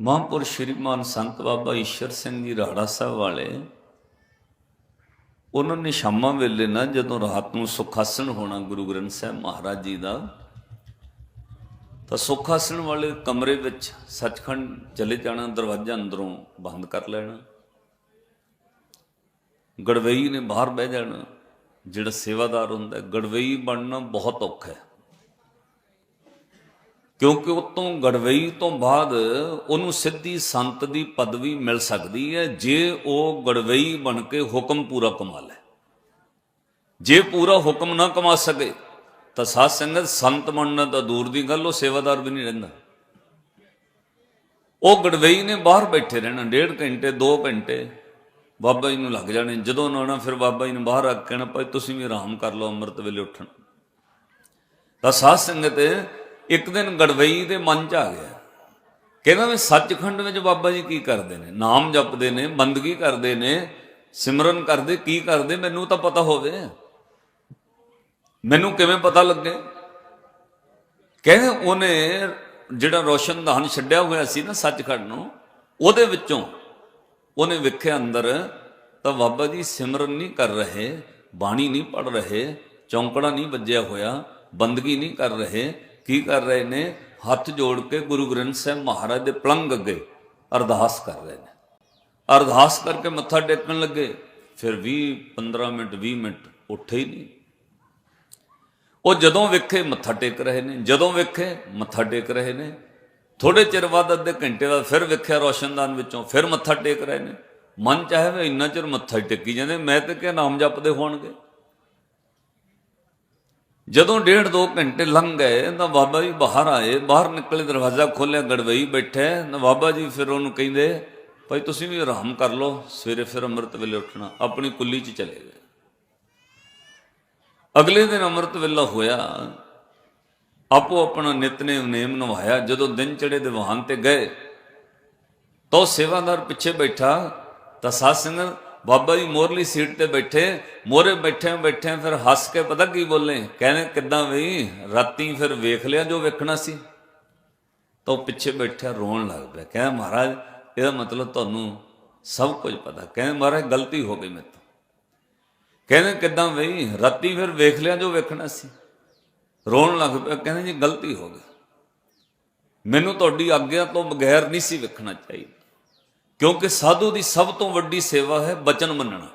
ਮਹਾਂਪੁਰਸ਼ ਸ਼੍ਰੀਮਾਨ ਸੰਤ ਬਾਬਾ ਈਸ਼ਰ ਸਿੰਘ ਜੀ ਰਾੜਾ ਸਾਹਿਬ ਵਾਲੇ ਉਹਨਾਂ ਨੇ ਸ਼ਾਮਾਂ ਵੇਲੇ ਨਾ ਜਦੋਂ ਰਾਤ ਨੂੰ ਸੁਖਾਸਣ ਹੋਣਾ ਗੁਰੂ ਗ੍ਰੰਥ ਸਾਹਿਬ ਮਹਾਰਾਜ ਜੀ ਦਾ ਤਾਂ ਸੁਖਾਸਣ ਵਾਲੇ ਕਮਰੇ ਵਿੱਚ ਸੱਚਖੰਡ ਚਲੇ ਜਾਣਾ ਦਰਵਾਜ਼ਾ ਅੰਦਰੋਂ ਬੰਦ ਕਰ ਲੈਣਾ। ਗੜਵਈ ਨੇ ਬਾਹਰ ਬਹਿ ਜਾਣਾ ਜਿਹੜਾ ਸੇਵਾਦਾਰ ਹੁੰਦਾ ਹੈ, ਗੜਵਈ ਬਣਨਾ ਬਹੁਤ ਔਖਾ ਹੈ। ਕਿਉਂਕਿ ਉਤੋਂ ਗੜਵਈ ਤੋਂ ਬਾਅਦ ਉਹਨੂੰ ਸਿੱਧੀ ਸੰਤ ਦੀ ਪਦਵੀ ਮਿਲ ਸਕਦੀ ਹੈ, ਜੇ ਉਹ ਗੜਵਈ ਬਣ ਕੇ ਹੁਕਮ ਪੂਰਾ ਕਮਾ ਲੈ। ਜੇ ਪੂਰਾ ਹੁਕਮ ਨਾ ਕਮਾ ਸਕੇ, ਤਾਂ ਸਾਧ ਸੰਗਤ ਸੰਤ ਬਣਨਾ ਤਾਂ ਦੂਰ ਦੀ ਗੱਲ, ਉਹ ਸੇਵਾਦਾਰ ਵੀ ਨਹੀਂ ਰਹਿੰਦਾ। ਉਹ ਗੜਵਈ ਨੇ ਬਾਹਰ ਬੈਠੇ ਰਹਿਣਾ, ਡੇਢ ਘੰਟੇ 2 ਘੰਟੇ, ਬਾਬਾ ਜੀ ਨੂੰ ਲੱਗ ਜਾਣੇ। ਜਦੋਂ ਉਹਨਾਂ ਆਉਣਾ, ਫਿਰ ਬਾਬਾ ਜੀ ਨੂੰ ਬਾਹਰ ਆ ਕੇ ਕਹਿਣਾ, ਭਾਈ, ਤੁਸੀਂ ਵੀ ਆਰਾਮ ਕਰ ਲਓ, ਅੰਮ੍ਰਿਤ ਵੇਲੇ ਉੱਠਣ। ਤਾਂ ਸਾਧ ਸੰਗਤ ਇੱਕ ਦਿਨ ਗੜਵਈ ਦੇ ਮਨ ਚ ਆ ਗਿਆ। ਕਹਿੰਦਾ ਵੀ ਸੱਚਖੰਡ ਵਿੱਚ ਬਾਬਾ ਜੀ ਕੀ ਕਰਦੇ ਨੇ? ਨਾਮ ਜਪਦੇ ਨੇ, ਬੰਦਗੀ ਕਰਦੇ ਨੇ, ਸਿਮਰਨ ਕਰਦੇ, ਕੀ ਕਰਦੇ? ਮੈਨੂੰ ਤਾਂ ਪਤਾ ਹੋਵੇ। ਮੈਨੂੰ ਕਿਵੇਂ ਪਤਾ ਲੱਗੇ? ਕਹਿੰਦੇ ਉਹਨੇ ਜਿਹੜਾ ਰੋਸ਼ਨਦਾਨ ਛੱਡਿਆ ਹੋਇਆ ਸੀ ਨਾ ਸੱਚਖੰਡ ਨੂੰ, ਉਹਦੇ ਵਿੱਚੋਂ ਉਹਨੇ ਵੇਖਿਆ ਅੰਦਰ ਤਾਂ ਬਾਬਾ ਜੀ ਸਿਮਰਨ ਨਹੀਂ ਕਰ ਰਹੇ, ਬਾਣੀ ਨਹੀਂ ਪੜ ਰਹੇ, ਚੌਂਕੜਾ ਨਹੀਂ ਵੱਜਿਆ ਹੋਇਆ, ਬੰਦਗੀ ਨਹੀਂ ਕਰ ਰਹੇ ਕੀ ਕਰ ਰਹੇ ਨੇ? ਹੱਥ ਜੋੜ ਕੇ ਗੁਰੂ ਗ੍ਰੰਥ ਸਾਹਿਬ ਮਹਾਰਾਜ ਦੇ ਪਲੰਗ ਅੱਗੇ ਅਰਦਾਸ ਕਰ ਰਹੇ ਨੇ। ਅਰਦਾਸ ਕਰਕੇ ਮੱਥਾ ਟੇਕਣ ਲੱਗੇ। ਫਿਰ 20 15 ਮਿੰਟ 20 ਮਿੰਟ ਉੱਠੇ ਹੀ ਨਹੀਂ। ਉਹ ਜਦੋਂ ਵੇਖੇ ਮੱਥਾ ਟੇਕ ਰਹੇ ਨੇ। ਜਦੋਂ ਵੇਖੇ ਮੱਥਾ ਟੇਕ ਰਹੇ ਨੇ। ਥੋੜੇ ਚਿਰ ਬਾਅਦ ਅੱਧੇ ਘੰਟੇ ਬਾਅਦ ਫਿਰ ਵੇਖਿਆ ਰੋਸ਼ਨਦਾਨ ਵਿੱਚੋਂ ਫਿਰ ਮੱਥਾ ਟੇਕ ਰਹੇ ਨੇ। ਮਨ ਚਾਹੇ ਵੀ ਇੰਨਾ ਚਿਰ ਮੱਥਾ ਹੀ ਟੇਕੀ ਜਾਂਦੇ। ਮੈਂ ਤੇ ਕਿਹਾ ਨਾਮ ਜਪਦੇ ਹੋਣਗੇ। ਜਦੋਂ ਡੇਢ ਦੋ ਘੰਟੇ ਲੰਘ ਗਏ, ਤਾਂ ਬਾਬਾ ਜੀ ਬਾਹਰ ਆਏ, ਬਾਹਰ ਨਿਕਲੇ, ਦਰਵਾਜ਼ਾ ਖੋਲ੍ਹਿਆ, ਗੜਵਈ ਬੈਠੇ, ਤਾਂ ਬਾਬਾ ਜੀ ਫਿਰ ਉਹਨੂੰ ਕਹਿੰਦੇ, ਭਾਈ ਤੁਸੀਂ ਵੀ ਆਰਾਮ ਕਰ ਲਓ, ਸਵੇਰੇ ਫਿਰ ਅੰਮ੍ਰਿਤ ਵੇਲੇ ਉੱਠਣਾ। ਆਪਣੀ ਕੁੱਲੀ 'ਚ ਚਲੇ ਗਏ। ਅਗਲੇ ਦਿਨ ਅੰਮ੍ਰਿਤ ਵੇਲਾ ਹੋਇਆ, ਆਪੋ ਆਪਣਾ ਨਿਤਨੇਮ ਨੇਮ ਨਵਾਇਆ। ਜਦੋਂ ਦਿਨ ਚੜੇ ਦੀਵਾਨ ਤੇ ਗਏ, ਤਾਂ ਉਹ ਸੇਵਾਦਾਰ ਪਿੱਛੇ ਬੈਠਾ, ਤਾਂ ਸਾਧ ਸੰਗਤ ਬਾਬਾ ਜੀ ਮੋਰਲੀ ਸੀਟ ਤੇ ਬੈਠੇ, ਮੋਰੇ ਬੈਠੇ ਬੈਠੇ ਫਿਰ ਹੱਸ ਕੇ ਪਤਾ ਕੀ ਬੋਲੇ? ਕਹਿੰਦੇ, ਕਿੱਦਾਂ ਵੀ ਰਾਤੀ ਫਿਰ ਵੇਖ ਲਿਆ ਜੋ ਵੇਖਣਾ ਸੀ। ਤਾਂ ਉਹ ਪਿੱਛੇ ਬੈਠਾ ਰੋਣ ਲੱਗ ਪਿਆ। ਕਹਿੰਦਾ, ਮਹਾਰਾਜ, ਇਹਦਾ ਮਤਲਬ ਤੁਹਾਨੂੰ ਸਭ ਕੁਝ ਪਤਾ। ਕਹਿੰਦੇ, ਮਹਾਰਾਜ, ਗਲਤੀ ਹੋ ਗਈ ਮੇਰੇ ਤੋਂ ਕਹਿੰਦੇ, ਕਿੱਦਾਂ ਬਈ? ਰਾਤੀ ਫਿਰ ਵੇਖ ਲਿਆ ਜੋ ਵੇਖਣਾ ਸੀ। ਰੋਣ ਲੱਗ ਪਿਆ। ਕਹਿੰਦੇ, ਜੀ, ਗਲਤੀ ਹੋ ਗਈ। ਮੈਨੂੰ ਤੁਹਾਡੀ ਆਗਿਆ ਤੋਂ ਬਗੈਰ ਨਹੀਂ ਸੀ ਵੇਖਣਾ ਚਾਹੀਦਾ। ਕਿਉਂਕਿ ਸਾਧੂ ਦੀ ਸਭ ਤੋਂ ਵੱਡੀ ਸੇਵਾ ਹੈ ਬਚਨ ਮੰਨਣਾ।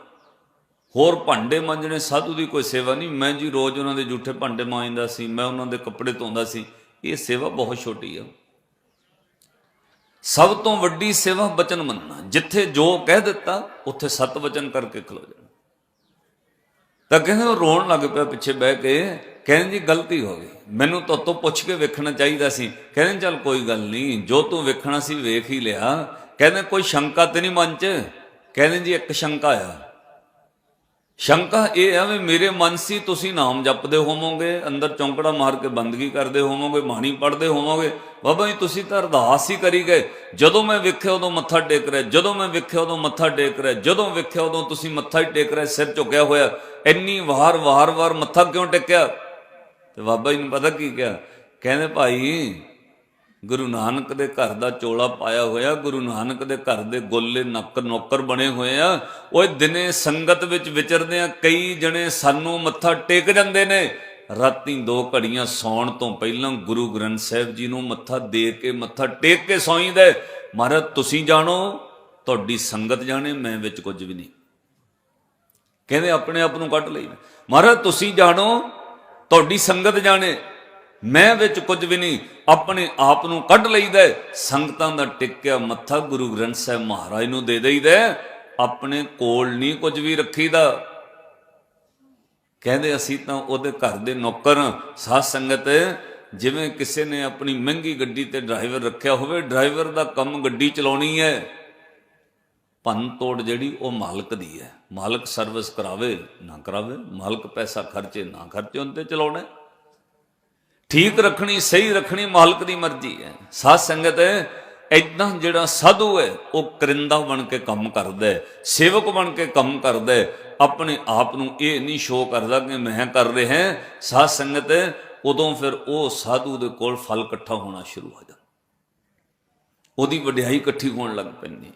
ਹੋਰ ਭਾਂਡੇ ਮਾਂਜਣੇ ਸਾਧੂ ਦੀ ਕੋਈ ਸੇਵਾ ਨਹੀਂ। ਮੈਂ ਜੀ ਰੋਜ਼ ਉਹਨਾਂ ਦੇ ਝੂਠੇ ਭਾਂਡੇ ਮਾਂਜਦਾ ਸੀ, ਮੈਂ ਉਹਨਾਂ ਦੇ ਕੱਪੜੇ ਧੋਂਦਾ ਸੀ। ਇਹ ਸੇਵਾ ਬਹੁਤ ਛੋਟੀ ਆ। ਸਭ ਤੋਂ ਵੱਡੀ ਸੇਵਾ ਬਚਨ ਮੰਨਣਾ। ਜਿੱਥੇ ਜੋ ਕਹਿ ਦਿੱਤਾ, ਉੱਥੇ ਸਤ ਵਚਨ ਕਰਕੇ ਖਲੋ ਜਾਣਾ। ਤਾਂ ਕਹਿੰਦੇ ਉਹ ਰੋਣ ਲੱਗ ਪਿਆ ਪਿੱਛੇ ਬਹਿ ਕੇ, ਕਹਿੰਦੇ ਜੀ ਗਲਤੀ ਹੋ ਗਈ। ਮੈਨੂੰ ਤੋਂ ਪੁੱਛ ਕੇ ਵੇਖਣਾ ਚਾਹੀਦਾ ਸੀ। ਕਹਿੰਦੇ ਚੱਲ ਕੋਈ ਗੱਲ ਨਹੀਂ, ਜੋ ਤੂੰ ਵੇਖਣਾ ਸੀ ਵੇਖ ਹੀ ਲਿਆ। ਕਹਿੰਦੇ ਕੋਈ ਸ਼ੰਕਾ ਤੇ ਨਹੀਂ ਮਨ 'ਚ? ਕਹਿੰਦੇ ਜੀ ਇੱਕ ਸ਼ੰਕਾ ਆ। ਸ਼ੰਕਾ ਇਹ ਆ ਵੀ ਮੇਰੇ ਮਨ ਸੀ ਤੁਸੀਂ ਨਾਮ ਜਪਦੇ ਹੋਵੋਗੇ, ਅੰਦਰ ਚੌਂਕੜਾ ਮਾਰ ਕੇ ਬੰਦਗੀ ਕਰਦੇ ਹੋਵੋਗੇ, ਬਾਣੀ ਪੜ੍ਹਦੇ ਹੋਵੋਗੇ। ਬਾਬਾ ਜੀ, ਤੁਸੀਂ ਤਾਂ ਅਰਦਾਸ ਹੀ ਕਰੀ ਗਏ। ਜਦੋਂ ਮੈਂ ਵੇਖਿਆ ਉਦੋਂ ਮੱਥਾ ਟੇਕ ਰਿਹਾ, ਜਦੋਂ ਮੈਂ ਵੇਖਿਆ ਉਦੋਂ ਮੱਥਾ ਟੇਕ ਰਿਹਾ, ਜਦੋਂ ਵੇਖਿਆ ਉਦੋਂ ਤੁਸੀਂ ਮੱਥਾ ਹੀ ਟੇਕ ਰਿਹਾ, ਸਿਰ ਝੁਕਿਆ ਹੋਇਆ। ਇੰਨੀ ਵਾਰ ਵਾਰ ਵਾਰ ਮੱਥਾ ਕਿਉਂ ਟੇਕਿਆ? ਤੇ ਬਾਬਾ ਜੀ ਨੂੰ ਪਤਾ ਕੀ ਕਿਹਾ? ਕਹਿੰਦੇ ਭਾਈ ਗੁਰੂ ਨਾਨਕ ਦੇ ਘਰ ਦਾ ਚੋਲਾ ਪਾਇਆ ਹੋਇਆ, ਗੁਰੂ ਨਾਨਕ ਦੇ ਘਰ ਦੇ ਗੋਲੇ ਨੱਕ ਨੌਕਰ ਬਣੇ ਹੋਏ ਆ। ਓਏ ਦਿਨੇ ਸੰਗਤ ਵਿੱਚ ਵਿਚਰਦੇ ਆ, ਕਈ ਜਣੇ ਸਾਨੂੰ ਮੱਥਾ ਟੇਕ ਜਾਂਦੇ ਨੇ। ਰਾਤੀ ਦੋ ਘੜੀਆਂ ਸੌਣ ਤੋਂ ਪਹਿਲਾਂ ਗੁਰੂ ਗ੍ਰੰਥ ਸਾਹਿਬ ਜੀ ਨੂੰ ਮੱਥਾ ਦੇ ਕੇ, ਮੱਥਾ ਟੇਕ ਕੇ ਸੌਈਦਾ ਮਹਾਰਾਜ, ਤੁਸੀਂ ਜਾਣੋ, ਤੁਹਾਡੀ ਸੰਗਤ ਜਾਣੇ, ਮੈਂ ਵਿੱਚ ਕੁਝ ਵੀ ਨਹੀਂ। ਕਹਿੰਦੇ ਆਪਣੇ ਆਪ ਨੂੰ ਕੱਢ ਲਈ। ਮਹਾਰਾਜ, ਤੁਸੀਂ ਜਾਣੋ, ਤੁਹਾਡੀ ਸੰਗਤ ਜਾਣੇ। ਮੈਂ ਵਿੱਚ ਕੁਝ ਵੀ ਨਹੀਂ, ਆਪਣੇ ਆਪ ਨੂੰ ਕੱਢ ਲਈਦਾ ਸੰਗਤਾਂ ਦਾ ਟਿਕਿਆ ਮੱਥਾ ਗੁਰੂ ਗ੍ਰੰਥ ਸਾਹਿਬ ਮਹਾਰਾਜ ਨੂੰ ਦੇ ਦਈਦਾ ਆਪਣੇ ਕੋਲ ਨਹੀਂ ਕੁਝ ਵੀ ਰੱਖੀਦਾ। ਕਹਿੰਦੇ ਅਸੀਂ ਤਾਂ ਉਹਦੇ ਘਰ ਦੇ ਨੌਕਰ ਸਾਧ ਸੰਗਤ, ਜਿਵੇਂ ਕਿਸੇ ਨੇ ਆਪਣੀ ਮਹਿੰਗੀ ਗੱਡੀ ਤੇ ਡਰਾਈਵਰ ਰੱਖਿਆ ਹੋਵੇ, ਡਰਾਈਵਰ ਦਾ ਕੰਮ ਗੱਡੀ ਚਲਾਉਣੀ ਹੈ। ਭੰਨ ਤੋੜ ਜਿਹੜੀ ਉਹ ਮਾਲਕ ਦੀ ਹੈ। ਮਾਲਕ ਸਰਵਿਸ ਕਰਾਵੇ, ਨਾ ਕਰਾਵੇ। ਮਾਲਕ ਪੈਸਾ ਖਰਚੇ, ਨਾ ਖਰਚੇ, ਉਹਦੇ ਚਲਾਉਣਾ ਠੀਕ ਰੱਖਣੀ, ਸਹੀ ਰੱਖਣੀ ਮਾਲਕ ਦੀ ਮਰਜ਼ੀ ਹੈ। ਸਾਧ ਸੰਗਤ ਇਦਾਂ ਜਿਹੜਾ ਸਾਧੂ ਹੈ, ਉਹ ਕਰਿੰਦਾ ਬਣ ਕੇ ਕੰਮ ਕਰਦਾ ਹੈ, ਸੇਵਕ ਬਣ ਕੇ ਕੰਮ ਕਰਦਾ ਹੈ। ਆਪਣੇ ਆਪ ਨੂੰ ਇਹ ਨਹੀਂ ਸ਼ੋਅ ਕਰਦਾ ਕਿ ਮੈਂ ਕਰ ਰਿਹਾ ਸਾਧ ਸੰਗਤ, ਉਦੋਂ ਫਿਰ ਉਹ ਸਾਧੂ ਦੇ ਕੋਲ ਫਲ ਇਕੱਠਾ ਹੋਣਾ ਸ਼ੁਰੂ ਹੋ ਜਾਂਦਾ। ਉਹਦੀ ਵਡਿਆਈ ਇਕੱਠੀ ਹੋਣ ਲੱਗ ਪੈਂਦੀ।